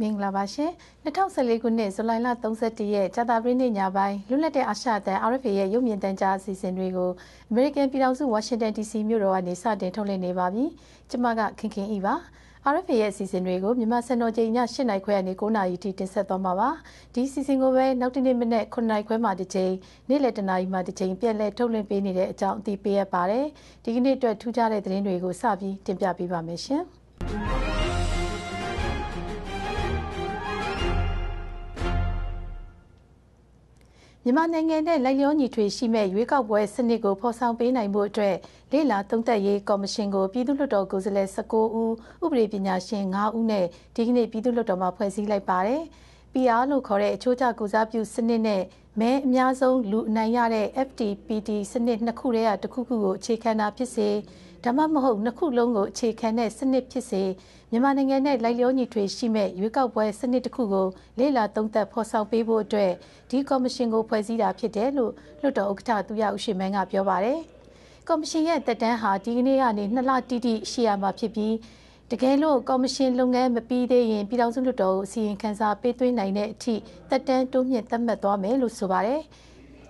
မင်္ဂလာပါရှင်2014ခုနှစ်ဇူလိုင်လ31ရက်ကြာသပတေးနေ့ညပိုင်းလွတ်လပ်တဲ့အာရှတန် RFA ရဲ့ရုပ်မြင်သံကြားအစီအစဉ်တွေကို American ပြည်ထောင်စု Washington DC မြို့တော်ကနေစတင်ထုတ်လွှင့်နေပါပြီ။ကျွန်မကခင်ခင်ဤပါ။ RFA ရဲ့အစီအစဉ်တွေကိုမြန်မာစံတော်ချိန်ည8:00နာရီခွဲကနေ9:00နာရီထိတင်ဆက်သွားမှာပါ။ဒီအစီအစဉ်ကိုပဲနောက်တနေ့မနေ့9:00နာရီခွဲမှတစ်ချိန်နေ့လယ်10:00နာရီမှတစ်ချိန်ပြည့်လဲထုတ်လွှင့်ပေးနေတဲ့အကြောင်းအသိပေးရပါတယ်။ဒီကနေ့အတွက်ထူးခြားတဲ့သတင်းတွေကိုစပြီးတင်ပြပေးပါမယ်ရှင်။ မြန်မာနိုင်ငံနဲ့လိုက်လျောညီထွေရှိမဲ့ရွေးကောက်ပွဲစနစ်ကိုဖော်ဆောင်ပေးနိုင်မှုအတွက်လေလာသုံးသက်ရေးကော်မရှင်ကိုပြည်သူ့လွှတ်တော်ကိုယ်စားလှယ်19ဦးဥပဒေပညာရှင်9ဦးနဲ့ဒီကနေ့ပြည်သူ့လွှတ်တော်မှာဖွဲ့စည်းလိုက်ပါတယ်။ PR လို့ခေါ်တဲ့အချိုးကျကုစားပြုစနစ်နဲ့မဲအများဆုံးလူအနိုင်ရတဲ့ FTPT စနစ်နှစ်ခုတည်းကတစ်ခုခုကိုအခြေခံတာဖြစ်စေ ဒါမှမဟုတ်နှစ်ခုလုံးကိုအခြေခံတဲ့စနစ်ဖြစ်စေမြန်မာနိုင်ငံနဲ့လိုက်လျောညီထွေရှိမဲ့ရွေးကောက်ပွဲစနစ်တစ်ခုကိုလေ့လာသုံးသပ်ဖော်ဆောင်ပေးဖို့အတွက်ဒီကော်မရှင်ကိုဖွဲ့စည်းတာဖြစ်တယ်လို့လွှတ်တော်ဥက္ကဋ္ဌသူရဦးရှိမန်းကပြောပါတယ်။ကော်မရှင်ရဲ့တက်တန်းဟာဒီကနေ့ကနေနှစ်လတိတိရှိရမှာဖြစ်ပြီးတကယ်လို့ကော်မရှင်လုပ်ငန်းမပြီးသေးရင်ပြည်ထောင်စုလွှတ်တော်ကိုအစီရင်ခံစာပေးသွင်းနိုင်တဲ့အထိတက်တန်းတိုးမြင့်သတ်မှတ်သွားမယ်လို့ဆိုပါတယ်။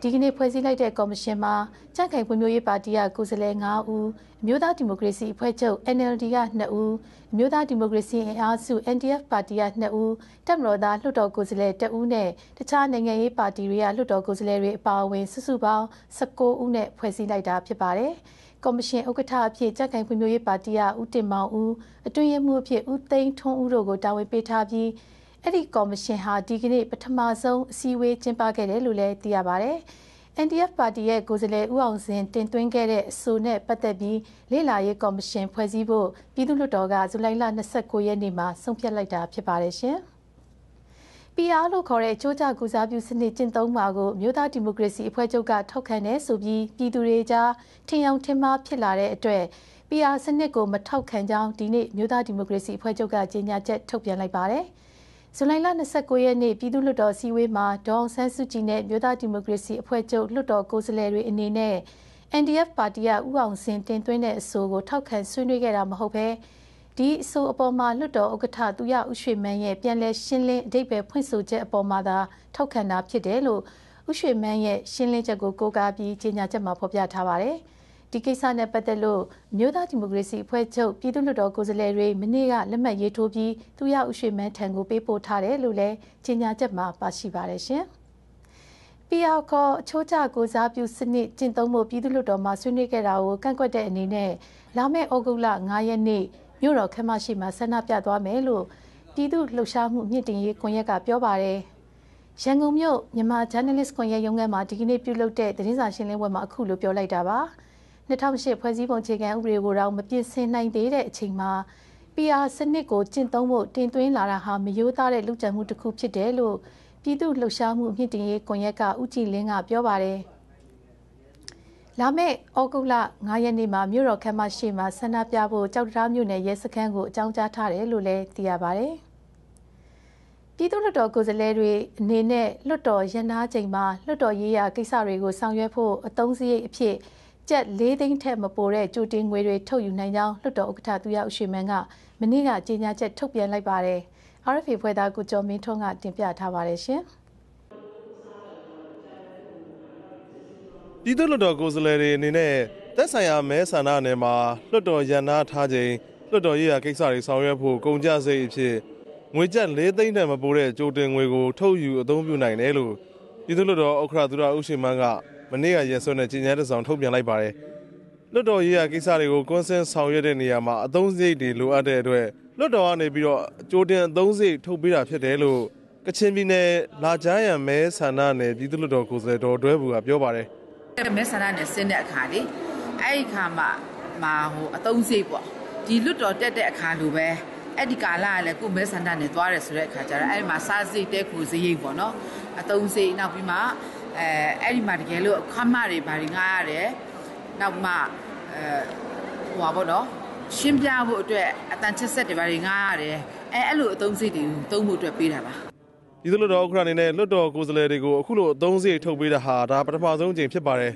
ဒီကနေ့ဖွဲ့စည်းလိုက်တဲ့ကော်မရှင်မှာကြန့်ခိုင်ဖွံ့ဖြိုးရေးပါတီကကိုယ်စားလှယ်9ဦးအမျိုးသားဒီမိုကရေစီအဖွဲ့ချုပ် NLD က2ဦးအမျိုးသားဒီမိုကရေစီအင်အားစု NDF ပါတီက2ဦးတက်မတော်သားလွှတ်တော်ကိုယ်စားလှယ်2ဦးနဲ့တခြားနိုင်ငံရေးပါတီတွေကလွှတ်တော်ကိုယ်စားလှယ်တွေအပါအဝင်စုစုပေါင်း19ဦးနဲ့ဖွဲ့စည်းလိုက်တာဖြစ်ပါတယ်။ကော်မရှင်ဥက္ကဋ္ဌအဖြစ်ကြက်ကိုင်ဖွံ့ဖြိုးရေးပါတီကဦးတင်မောင်ဦးအတွင်းရေးမှူးအဖြစ်ဦးသိန်းထွန်းဦးတို့ကိုတာဝန်ပေးထားပြီး အဲ့ဒီကော်မရှင်ဟာဒီကနေ့ပထမဆုံးအစည်းအဝေးကျင်းပခဲ့တယ်လို့လည်းသိရပါဗျ။ NDF ပါတီရဲ့ကိုယ်စားလှယ်ဦးအောင်စင်တင်သွင်းခဲ့တဲ့အဆိုနဲ့ပတ်သက်ပြီးလေ့လာရေးကော်မရှင်ဖွဲ့စည်းဖို့ပြည်သူ့လွှတ်တော်ကဇူလိုင်လ29ရက်နေ့မှာဆုံးဖြတ်လိုက်တာဖြစ်ပါတယ်ရှင်။ PR လို့ခေါ်တဲ့အချိုးကျကူစားပြုစနစ်ကျင့်သုံးမှာကိုမြို့သားဒီမိုကရေစီအဖွဲ့ချုပ်ကထောက်ခံတယ်ဆိုပြီးပြည်သူတွေကြားထင်အောင်ထင်မှားဖြစ်လာတဲ့အတွက် PR စနစ်ကိုမထောက်ခံကြောင်းဒီနေ့မြို့သားဒီမိုကရေစီအဖွဲ့ချုပ်ကကြေညာချက်ထုတ်ပြန်လိုက်ပါတယ်။ ဇူလိုင်လ29ရက်နေ့ပြည်သူ့လွှတ်တော်စည်းဝေးမှာဒေါအောင်ဆန်းစုကြည်နဲ့မြို့သားဒီမိုကရေစီအဖွဲ့ချုပ်လွှတ်တော်ကိုယ်စားလှယ်တွေအနေနဲ့ NDF ပါတီကဥအောင်စင်တင်သွင်းတဲ့အဆိုကိုထောက်ခံဆွေးနွေးခဲ့တာမဟုတ်ဘဲဒီအဆိုအပေါ်မှာလွှတ်တော်ဥက္ကဋ္ဌသူရဥရွှေမန်းရဲ့ပြန်လည်ရှင်းလင်းအဓိပ္ပာယ်ဖွင့်ဆိုချက်အပေါ်မှာသာထောက်ခံတာဖြစ်တယ်လို့ဥရွှေမန်းရဲ့ရှင်းလင်းချက်ကိုကိုးကားပြီးကြေညာချက်မှာဖော်ပြထားပါတယ်။ ဒီကိစ္စနဲ့ပတ်သက်လို့မြို့သားဒီမိုကရေစီအဖွဲ့ချုပ်ပြည်သူ့လွှတ်တော်ကိုယ်စားလှယ်တွေမနေ့ကလက်မှတ်ရေးထိုးပြီးသူရဥရွှေမန်းထံကိုပေးပို့ထားတယ်လို့လည်းကြေညာချက်မှာပါရှိပါတယ်ရှင်။ PR ကောအချိုးကျကိုစားပြုစနစ်ကျင့်သုံးမှုပြည်သူ့လွှတ်တော်မှာဆွေးနွေးခဲ့တာကိုကန့်ကွက်တဲ့အနေနဲ့လာမယ့်ဩဂုတ်လ9ရက်နေ့မြို့တော်ခမ်းမရှိမှာဆန္ဒပြသွားမယ်လို့ပြည်သူ့လှုပ်ရှားမှုမြင့်တင်ရေးကွန်ရက်ကပြောပါတယ်။ရန်ကုန်မြို့မြန်မာ Journalist ကွန်ရက်ရုံးခန်းမှာဒီကနေ့ပြုလုပ်တဲ့သတင်းစာရှင်းလင်းပွဲမှာအခုလိုပြောလိုက်တာပါ။ 2008ဖွဲ့စည်းပုံခြေခံဥပဒေကိုတော့မပြည့်စင်နိုင်သေးတဲ့အချိန်မှာ PR စနစ်ကိုကျင့်သုံးဖို့တင်သွင်းလာတာဟာမယိုးသားတဲ့လူကြံမှုတစ်ခုဖြစ်တယ်လို့ပြည်သူ့လှုပ်ရှားမှုမြင့်တင်ရေးကွန်ရက်ကဦးကြည်လင်းကပြောပါတယ်။လာမယ့်ဩဂုတ်လ9ရက်နေ့မှာမြို့တော်ခမ်းမရှိမှာဆန္ဒပြဖို့ကြောက်တရားမြို့နယ်ရဲစခန်းကိုအကြောင်းကြားထားတယ်လို့လည်းသိရပါတယ်။ပြည်သူ့လွှတ်တော်ကိုယ်စားလှယ်တွေအနေနဲ့လွှတ်တော်ရန်နာချိန်မှာလွှတ်တော်ရေးရာကိစ္စတွေကိုဆောင်ရွက်ဖို့အသုံးစရိတ်အဖြစ် ကျပ်၄သိန်းထက်မပိုတဲ့ကြိုတင်ငွေတွေထုတ်ယူနိုင်ကြောင်းလွှတ်တော်ဥက္ကဋ္ဌသူရဥရှိမန်းကမနေ့ကကြေညာချက်ထုတ်ပြန်လိုက်ပါတယ်။ RFA ဖွဲ့သားကိုကျော်မင်းထွန်းကတင်ပြထားပါတယ်ရှင်။ပြည်သူ့လွှတ်တော်ကိုယ်စားလှယ်တွေအနေနဲ့သက်ဆိုင်ရာမဲဆန္ဒနယ်မှာလွှတ်တော်ရန်နာထားခြင်းလွှတ်တော်ရေးရာကိစ္စတွေဆောင်ရွက်ဖို့ကုန်ကြစိတ်အဖြစ်ငွေကျပ်၄သိန်းတန်မပိုတဲ့ကြိုတင်ငွေကိုထုတ်ယူအသုံးပြုနိုင်တယ်လို့ပြည်သူ့လွှတ်တော်ဥက္ကဋ္ဌသူရဥရှိမန်းက မနေ့ကရက်စွဲနဲ့ကြေညာတဲ့ဆောင်ထုတ်ပြန်လိုက်ပါတယ်။လွှတ်တော်ရေးရာကိစ္စတွေကိုကွန်ဆင်ဆောင်ရွက်တဲ့နေရာမှာအသုံးစရိတ်တွေလိုအပ်တဲ့အတွက်လွှတ်တော်ကနေပြီးတော့ကြိုတင်အသုံးစရိတ်ထုတ်ပေးတာဖြစ်တယ်လို့ကချင်ပြည်နယ်လာကြားရံမဲဆန္ဒနယ်ပြည်သူ့လွှတ်တော်ကိုယ်စားလှယ်တော်တွဲဘူးကပြောပါတယ်။မဲဆန္ဒနယ်ဆင်းတဲ့အခါလေအဲ့ဒီခါမှာမှာဟိုအသုံးစရိတ်ပေါ့ဒီလွတ်တော်တက်တဲ့အခါလိုပဲအဲ့ဒီကာလကလည်းကိုမဲဆန္ဒနဲ့သွားတယ်ဆိုတဲ့အခါကျတော့အဲ့ဒီမှာစားစိတ်တဲခုစရိတ်ပေါ့နော်အသုံးစရိတ်နောက်ပြီးမှ အဲအဲ့ဒီမှာတကယ်လို့ခမတွေဘာတွေငားရတယ်နောက်မှအဲဟိုပါဘောနော်ရှင်းပြဖို့အတွက်အတန်ချက်ဆက်တွေဘာတွေငားရတယ်အဲအဲ့လိုအသုံးစိတ်တွေသုံးဖို့အတွက်ပေးတာပါဒီလိုတော့အခရအနေနဲ့လွတ်တော်ကိုယ်စားလှယ်တွေကိုအခုလိုအသုံးစိတ်ထုတ်ပေးတာဟာဒါပထမဆုံးအကြိမ်ဖြစ်ပါတယ်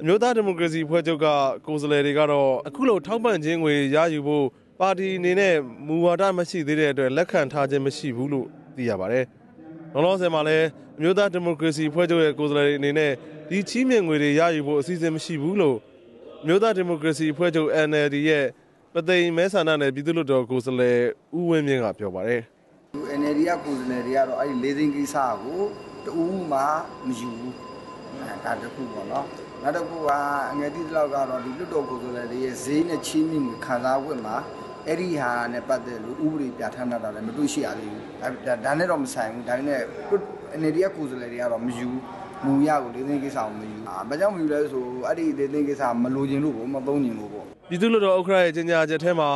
အမျိုးသားဒီမိုကရေစီဖွဲ့ချုပ်ကကိုယ်စားလှယ်တွေကတော့အခုလိုထောက်ပံ့ခြင်းငွေရယူဖို့ပါတီအနေနဲ့မူဝါဒမရှိသေးတဲ့အတွက်လက်ခံထားခြင်းမရှိဘူးလို့သိရပါတယ်။လောလောဆယ်မှာလည်း အမျိုးသားဒီမိုကရေစီဖွဲ့ချုပ်ရဲ့ကိုယ်စားလှယ်တွေအနေနဲ့ဒီချီးမြှင့်ငွေတွေရယူဖို့အစီအစဉ်မရှိဘူးလို့အမျိုးသားဒီမိုကရေစီဖွဲ့ချုပ် NLD ရဲ့ပသိမ်မဲဆန္ဒနယ်ပြည်သူ့လွှတ်တော်ကိုယ်စားလှယ်ဦးဝင်းမြင့်ကပြောပါတယ်။ဒီ NLD ကကိုယ်စားလှယ်တွေကတော့အဲ့ဒီလေးသိန်းကိစ္စကိုတူမှမယူဘူးအဲဒါတစ်ခုပေါ့နော်နောက်တစ်ခုကအငယ်တိတလောက်ကတော့ဒီလွတ်တော်ကိုယ်စားလှယ်တွေရဲ့ဈေးနဲ့ချင်းမြင့်ကိုခံစား권မှာအဲ့ဒီဟာနဲ့ပတ်သက်လို့ဥပဒေပြဋ္ဌာန်းတာလည်းမတွေ့ရှိရသေးဘူးဒါဒါနဲ့တော့မဆိုင်ဘူးဒါနဲ့ NLD ကကိုယ်စားလှယ်တွေကတော့မယူမူရကိုလေးသိန်းကိစ္စကိုမယူအာဘာကြောင့်မယူလဲဆိုအဲ့ဒီလေးသိန်းကိစ္စမလိုချင်လို့ပေါ့မသုံးချင်လို့ပေါ့ပြည်သူ့လွှတ်တော်ဥက္ကဋ္ဌရဲ့ကြေညာချက်ထဲမှာ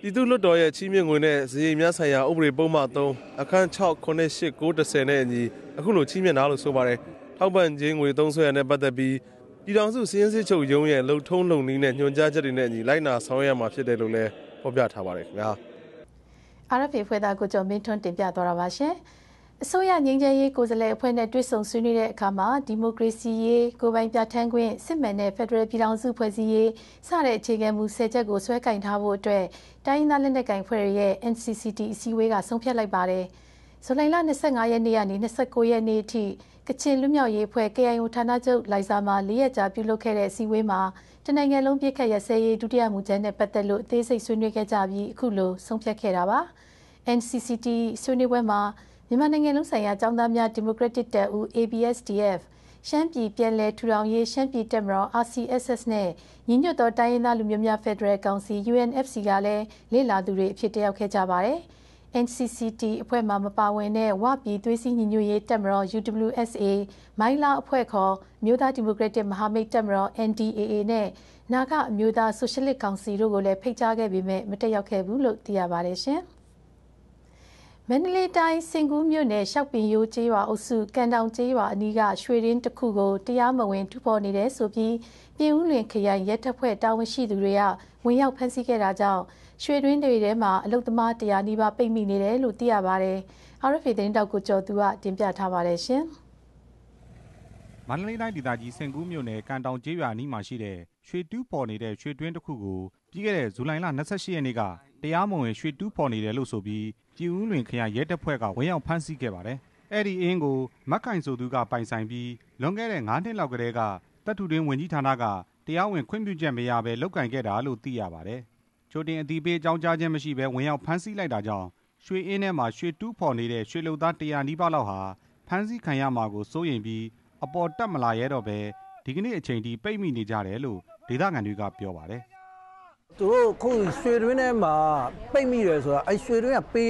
ပြည်သူ့လွှတ်တော်ရဲ့ချီးမြှင့်ငွေနဲ့ဇေယျများဆိုင်ရာဥပဒေပုံမှန်3အခန်း6 9 8 9 10နဲ့အညီအခုလိုချီးမြှင့်တာလို့ဆိုပါတယ်။ထောက်ပံ့ခြင်းငွေသုံးဆွဲရတဲ့ပတ်သက်ပြီးပြည်ထောင်စုစည်းရင်းစစ်ချုပ်ရုံးရဲ့လုံထုံးလုံနည်းနဲ့ညွှန်ကြားချက်တွေနဲ့အညီလိုက်နာဆောင်ရွက်ရမှာဖြစ်တယ်လို့လည်းဖော်ပြထားပါတယ်ခင်ဗျာ။ RFA ဖွဲ့သားကိုကျော်မင်းထွန်းတင်ပြသွားတာပါရှင်။ အစိုးရငြိမ်းချမ်းရေးကိုယ်စားလှယ်အဖွဲ့နဲ့တွေ့ဆုံဆွေးနွေးတဲ့အခါမှာဒီမိုကရေစီရေးကိုပိုင်ပြဋ္ဌာန်းခွင့်စစ်မှန်တဲ့ဖက်ဒရယ်ပြည်ထောင်စုဖွဲ့စည်းရေးစတဲ့အခြေခံမူ၁၀ချက်ကိုဆွဲကင်ထားဖို့အတွက်တိုင်းရင်းသားလက်နက်ကိုင်ဖွဲ့ရဲ့ NCCT အစည်းအဝေးကဆုံးဖြတ်လိုက်ပါတယ်။ဇူလိုင်လ25ရက်နေ့ကနေ29ရက်နေ့အထိကချင်လူမျိုးရေးဖွဲ့ KIO ဌာနချုပ်လိုက်စာမှာ၄ရက်ကြာပြုလုပ်ခဲ့တဲ့အစည်းအဝေးမှာတနိုင်ငံလုံးပြည့်ခတ်ရစဲရေးဒုတိယမူချက်နဲ့ပတ်သက်လို့အသေးစိတ်ဆွေးနွေးခဲ့ကြပြီးအခုလိုဆုံးဖြတ်ခဲ့တာပါ။ NCCT ဆွေးနွေးပွဲမှာ မြန်မာနိုင်ငံလုံးဆိုင်ရာចောင်းသားများဒီမိုကရက်တစ်တပ်ဦး ABSDF ရှမ်းပြည်ပြည်လဲထူထောင်ရေးရှမ်းပြည်တပ်မတော် RCSS နဲ့ညီညွတ်သောတိုင်းရင်းသားလူမျိုးများဖက်ဒရယ်ကောင်စီ UNFC ကလည်းလေ့လာသူတွေအဖြစ်တယောက်ခဲ့ကြပါတယ်။ NCCT အဖွဲ့မှမပါဝင်တဲ့ဝပြည်သွေးစည်းညီညွတ်ရေးတပ်မတော် UWSA မိုင်းလာအဖွဲ့ခေါ်မြို့သားဒီမိုကရက်တစ်မဟာမိတ်တပ်မတော် NDAA နဲ့နာကအမျိုးသားဆိုရှယ်လစ်ကောင်စီတို့ကိုလည်းဖိတ်ကြားခဲ့ပေမဲ့မတက်ရောက်ခဲ့ဘူးလို့သိရပါတယ်ရှင်။ မန္တလေးတိုင်းစင်ကူးမြို့နယ်ရှောက်ပင်ရိုးကျေးရွာအုပ်စုကန်တောင်ကျေးရွာအနီးကရွှေရင်းတစ်ခုကိုတရားမဝင်ထူဖော်နေတယ်ဆိုပြီးပြည်ဦးလွင်ခရိုင်ရဲတပ်ဖွဲ့တာဝန်ရှိသူတွေကဝင်ရောက်ဖမ်းဆီးခဲ့တာကြောင့်ရွှေရင်းတွေထဲမှာအလုသမားတရားနီးပါးပိတ်မိနေတယ်လို့သိရပါတယ်။ RFA သတင်းတောက်ကိုကျော်သူကတင်ပြထားပါတယ်ရှင်။မန္တလေးတိုင်းဒေသကြီးစင်ကူးမြို့နယ်ကန်တောင်ကျေးရွာအနီးမှာရှိတဲ့ရွှေတူးပေါ်နေတဲ့ရွှေတွင်းတစ်ခုကိုပြီးခဲ့တဲ့ဇူလိုင်လ28ရက်နေ့ကတရားမဝင်ရွှေတူးပေါ်နေတယ်လို့ဆိုပြီး ပြည်ဦးလွင်ခရိုင်ရဲတပ်ဖွဲ့ကဝင်ရောက်ဖမ်းဆီးခဲ့ပါတယ်။အဲ့ဒီအင်းကိုမက်ကင်ဆိုသူကပိုင်ဆိုင်ပြီးလွန်ခဲ့တဲ့9နှစ်လောက်ကတည်းကတပ်ထုတွင်းဝင်ကြီးဌာနကတရားဝင်ခွင့်ပြုချက်မရဘဲလုပ်ကင်ခဲ့တာလို့သိရပါတယ်။ချိုတင်အတိပေးအကြောင်းကြားခြင်းမရှိဘဲဝင်ရောက်ဖမ်းဆီးလိုက်တာကြောင့်ရွှေအင်းထဲမှာရွှေတူးဖော်နေတဲ့ရွှေလုံသား100နီးပါးလောက်ဟာဖမ်းဆီးခံရမှာကိုစိုးရိမ်ပြီးအပေါ်တက်မလာရဲတော့ပဲဒီကနေ့အချိန်ထိပိတ်မိနေကြတယ်လို့ဒေသခံတွေကပြောပါတယ်။ သူတို့ခုရွှေတွင်းထဲမှာပိတ်မိတယ်ဆိုတာအဲရွှေတွင်းကပေ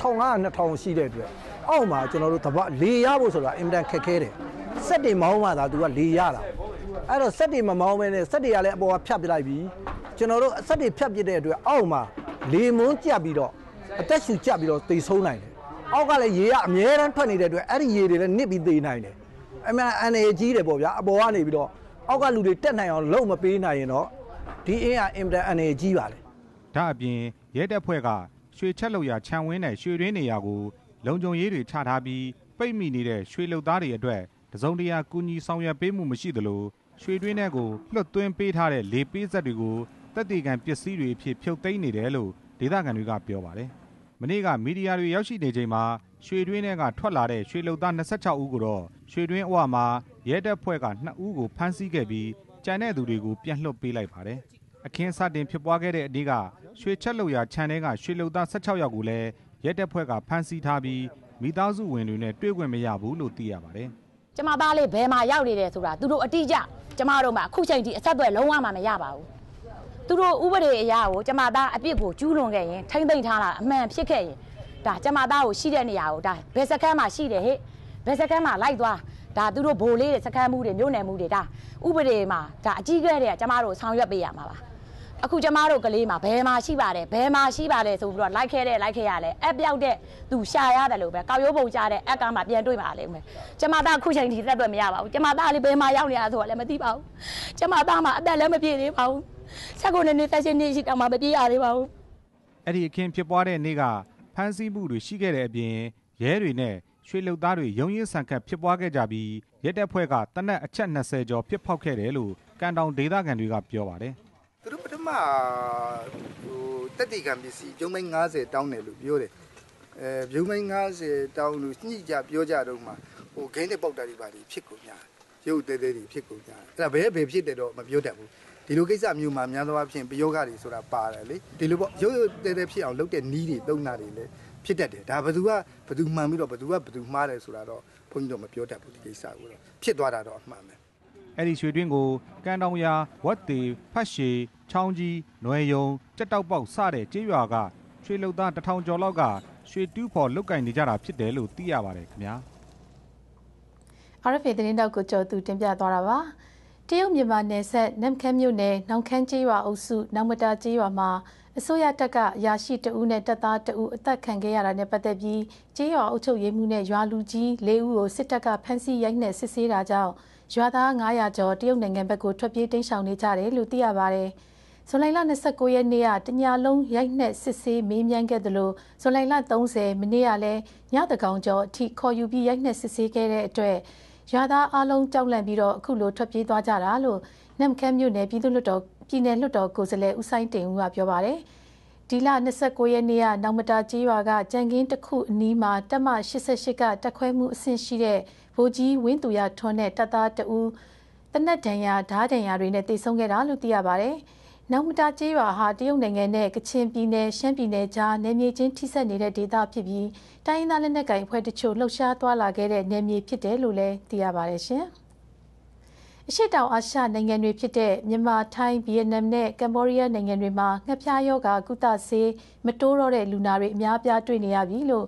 1500 2000ရှိတဲ့အတွက်အောက်မှာကျွန်တော်တို့တပတ်လေရဖို့ဆိုတာအင်တန်ခက်ခဲတယ်စက်တွေမောင်းမှသာသူကလေရတာအဲ့တော့စက်တွေမမောင်းဘဲနဲ့စက်တွေကလည်းအပေါ်ကဖြတ်ပစ်လိုက်ပြီးကျွန်တော်တို့စက်တွေဖြတ်ပစ်တဲ့အတွက်အောက်မှာလေမွန်းကြပြီးတော့အသက်ရှူကြပြီးတော့တိတ်ဆုံးနိုင်တယ်အောက်ကလည်းရေကအမြဲတမ်းထွက်နေတဲ့အတွက်အဲ့ဒီရေတွေလည်းနစ်ပြီးသေနိုင်တယ်အမှန်အန်ရကြီးတယ်ပေါ့ဗျာအပေါ်ကနေပြီးတော့အောက်ကလူတွေတက်နိုင်အောင်လုံမပေးနိုင်ရင်တော့ ဒီအင်းကအင်တာအနေကြီးပါလေဒါအပြင်ရဲတပ်ဖွဲ့ကရွှေချက်လောက်ရခြံဝင်းနဲ့ရွှေရင်းနေရာကိုလုံခြုံရေးတွေချထားပြီးပိတ်မိနေတဲ့ရွှေလုတ်သားတွေအတွက်တစုံတရာကူညီဆောင်ရွက်ပေးမှုမရှိသလိုရွှေတွင်းထဲကိုလွှတ်သွင်းပေးထားတဲ့လေပေးဆက်တွေကိုတက်တီကန်ပစ္စည်းတွေအဖြစ်ဖြုတ်သိမ်းနေတယ်လို့ဒေသခံတွေကပြောပါတယ်။မနေ့ကမီဒီယာတွေရောက်ရှိနေချိန်မှာရွှေတွင်းထဲကထွက်လာတဲ့ရွှေလုတ်သား26ဦးကိုတော့ရွှေတွင်းအဝမှာရဲတပ်ဖွဲ့က2ဦးကိုဖမ်းဆီးခဲ့ပြီး ကြံတဲ့သူတွေကိုပြန်လွှတ်ပေးလိုက်ပါတယ်။အခင်းစတင်ဖြစ်ပွားခဲ့တဲ့အဒီကရွှေချက်လို့ရခြံထဲကရွှေလုံသား16ယောက်ကိုလည်းရဲတပ်ဖွဲ့ကဖမ်းဆီးထားပြီးမိသားစုဝင်တွေနဲ့တွေ့ခွင့်မရဘူးလို့သိရပါတယ်။ကျမသားလေးဘယ်မှာရောက်နေတယ်ဆိုတာသူတို့အတိအကျကျမတို့မှအခုချိန်ထိအဆက်အသွယ်လုံးဝမှမရပါဘူး။သူတို့ဥပဒေအရာကိုကျမသားအပြစ်ကိုကျူးလွန်ခဲ့ရင်ထိမ့်သိမ့်ထားတာအမှန်ဖြစ်ခဲ့ရင်ဒါကျမသားကိုရှိတဲ့နေရာကိုဒါဘယ်စကမ်းမှာရှိတယ်ဟဲ့ဘယ်စကမ်းမှာလိုက်သွား ဒါသူတို့ဘိုလ်လေးတွေစကမ်းမှုတွေမြို့နယ်မှုတွေဒါဥပဒေမှာဒါအကြီးကဲတွေကကျမတို့ဆောင်ရွက်ပေးရမှာပါအခုကျမတို့ကလေးမှာဘယ်မှာရှိပါတယ်ဘယ်မှာရှိပါတယ်ဆိုပြီးတော့လိုက်ခဲ့တဲ့လိုက်ခဲ့ရလဲအက်ပြောက်တဲ့သူရှာရတယ်လို့ပဲကောက်ရိုးပုံကြတဲ့အက်ကမှပြန်တွေ့ပါလိမ့်မယ်ကျမသားအခုချိန်ထိသက်တွေ့မရပါဘူးကျမသားလေးဘယ်မှာရောက်နေရဆိုတော့လည်းမသိပါဘူးကျမသားမှာအသက်လည်းမပြည့်သေးပါဘူးဆက်ကုန်နေသက်ရှင်နေရှိတောင်မှမပြည့်ရသေးပါဘူးအဲ့ဒီအခင်းဖြစ်ပွားတဲ့နေ့ကဖမ်းဆီးမှုတွေရှိခဲ့တဲ့အပြင်ရဲတွေနဲ့ ရွှေလုတ်သားတွေ ရုံရင်းဆန်ခတ်ဖြစ်ပွားခဲ့ကြပြီး ရဲတပ်ဖွဲ့ကတနက်အချက်20ကျော်ဖြစ်ဖောက်ခဲ့တယ်လို့ ကန်တောင်ဒေသခံတွေက ပြောပါတယ် သူတို့ ပထမဟိုတက်တီကံပစ္စည်းပြုံးမိန်90တောင်းတယ်လို့ပြောတယ်အဲပြုံးမိန်90တောင်းလို့ ညှိကြပြောကြတော့မှဟိုဂိမ်းတဲ့ပေါက်တာတွေပါတွေ ဖြစ်ကုန်ကြရုပ်သေးသေးတွေ ဖြစ်ကုန်ကြအဲ့ဒါဘယ်ဘယ်ဖြစ်တယ်တော့ မပြောတတ်ဘူး ဒီလိုကိစ္စမျိုးမှာ များသောအားဖြင့် ပယောဂတွေဆိုတာ ပါတယ်လေ ဒီလိုပေါ့ ရုပ်ရုပ်သေးသေးဖြစ်အောင် လုပ်တဲ့နီးတွေတုံးတာတွေလည်း ဖြစ်တတ်တယ်ဒါဘယ်သူကဘယ်သူမှန်ပြီးတော့ဘယ်သူကဘယ်သူမှားတယ်ဆိုတာတော့ဘုန်းကြီးတို့မပြောတတ်ဘူးဒီကိစ္စကိုတော့ဖြစ်သွားတာတော့အမှန်ပဲအဲ့ဒီရွှေတွင်းကိုကန်တောင်ယာဝတ်သေးဖတ်ရှည်ချောင်းကြီးနွယ်ယုံကြက်တောက်ပေါက်စတဲ့ကြေးရွာကရွှေလုတ်သားတစ်ထောင်ကျော်လောက်ကရွှေတူးဖော်လုတ်ကင်နေကြတာဖြစ်တယ်လို့သိရပါတယ်ခင်ဗျာ RFA သတင်းတောက်ကိုကြော်သူတင်ပြသွားတာပါတရုတ်မြန်မာနယ်ဆက်နမ်ခမ်းမြို့နယ်နောင်ခမ်းကျေးရွာအုပ်စုနောင်မတာကျေးရွာမှာ အစိုးရတပ်ကရာရှိတအူးနဲ့တပ်သားတအူးအသက်ခံခဲ့ရတာနဲ့ပတ်သက်ပြီးကျေးရွာအုပ်ချုပ်ရေးမှူးနဲ့ရွာလူကြီး၄ဦးကိုစစ်တပ်ကဖမ်းဆီးရိုက်နှက်စစ်ဆေးတာကြောင့်ရွာသား900ကျော်တရုတ်နိုင်ငံဘက်ကိုထွက်ပြေးတိမ်းရှောင်နေကြတယ်လို့သိရပါတယ်။ဇွန်လလ29ရက်နေ့ကတညာလုံးရိုက်နှက်စစ်ဆေးမေးမြန်းခဲ့တယ်လို့ဇွန်လ30မနေ့ကလည်းညတကောင်ကျော်အထိခေါ်ယူပြီးရိုက်နှက်စစ်ဆေးခဲ့တဲ့အတွက်ရွာသားအလုံးကြောက်လန့်ပြီးတော့အခုလိုထွက်ပြေးသွားကြတာလို့နမ်ခမ်းမြို့နယ်ပြည်သူ့လွှတ်တော် ပြည်နယ်လွှတ်တော်ကိုယ်စားလှယ်ဦးဆိုင်တင်ဦးကပြောပါတယ်။ဒီလ29ရက်နေ့ကနောင်မတာကြီးရွာကကြံကင်းတစ်ခုအနီးမှာတက်မ88ကတက်ခွဲမှုအဆင့်ရှိတဲ့ဗိုလ်ကြီးဝင်းသူရထွန်းနဲ့တပ်သားတဦးတနက်ဒဏ်ရာဓားဒဏ်ရာတွေနဲ့တိတ်ဆုံးခဲ့တာလို့သိရပါတယ်။နောင်မတာကြီးရွာဟာတရုတ်နိုင်ငံနဲ့ကချင်ပြည်နယ်ရှမ်းပြည်နယ်ကြားနယ်မြေချင်းထိစပ်နေတဲ့ဒေသဖြစ်ပြီးတိုင်းရင်းသားလက်နက်ကိုင်အဖွဲ့တချို့လှုပ်ရှားသွားလာခဲ့တဲ့နယ်မြေဖြစ်တယ်လို့လည်းသိရပါတယ်ရှင်။ အရှိတောင်အာရှနိုင်ငံတွေဖြစ်တဲ့မြန်မာ၊ထိုင်း၊ဗီယက်နမ်နဲ့ကမ္ဘောဒီးယားနိုင်ငံတွေမှာငှက်ဖျားရောဂါကုသဆေးမတိုးတော့တဲ့လူနာတွေအများအပြားတွေ့နေရပြီလို့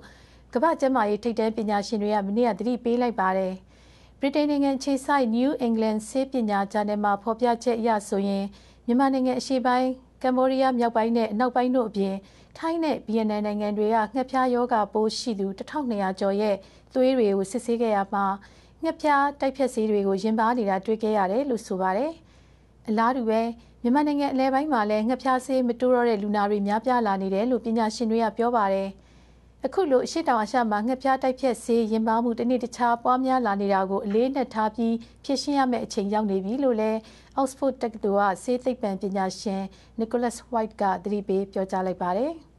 ကမ္ဘာ့ကျန်းမာရေးထိပ်တန်းပညာရှင်တွေကမနေ့ကသတိပေးလိုက်ပါတယ်။ဗြိတိန်နိုင်ငံခြေဆိုင် New England ဆေးပညာဂျာနယ်မှာဖော်ပြချက်အရဆိုရင်မြန်မာနိုင်ငံအရှေ့ပိုင်းကမ္ဘောဒီးယားမြောက်ပိုင်းနဲ့အနောက်ပိုင်းတို့အပြင်ထိုင်းနဲ့ဗီယက်နမ်နိုင်ငံတွေကငှက်ဖျားရောဂါပိုးရှိသူ1200ကျော်ရဲ့သွေးတွေကိုစစ်ဆေးခဲ့ရမှာ ငှက်ဖျားတိုက်ဖြတ်ဆေးတွေကိုရင်ပါနေတာတွေ့ခဲ့ရတယ်လို့ဆိုပါတယ်။အလားတူပဲမြန်မာနိုင်ငံအလဲပိုင်းမှာလည်းငှက်ဖျားဆေးမတိုးတော့တဲ့လူနာတွေများပြားလာနေတယ်လို့ပညာရှင်တွေကပြောပါတယ်။အခုလိုအရှိတောင်အရှမှာငှက်ဖျားတိုက်ဖြတ်ဆေးရင်ပါမှုတစ်နေ့တစ်ခြားပွားများလာနေတာကိုအလေးနက်ထားပြီးဖြည့်ရှင်းရမယ့်အချိန်ရောက်နေပြီလို့လည်း Oxford တက္ကသိုလ်ကဆေးသိပ္ပံပညာရှင် Nicholas White ကသတိပေးပြောကြားလိုက်ပါတယ်။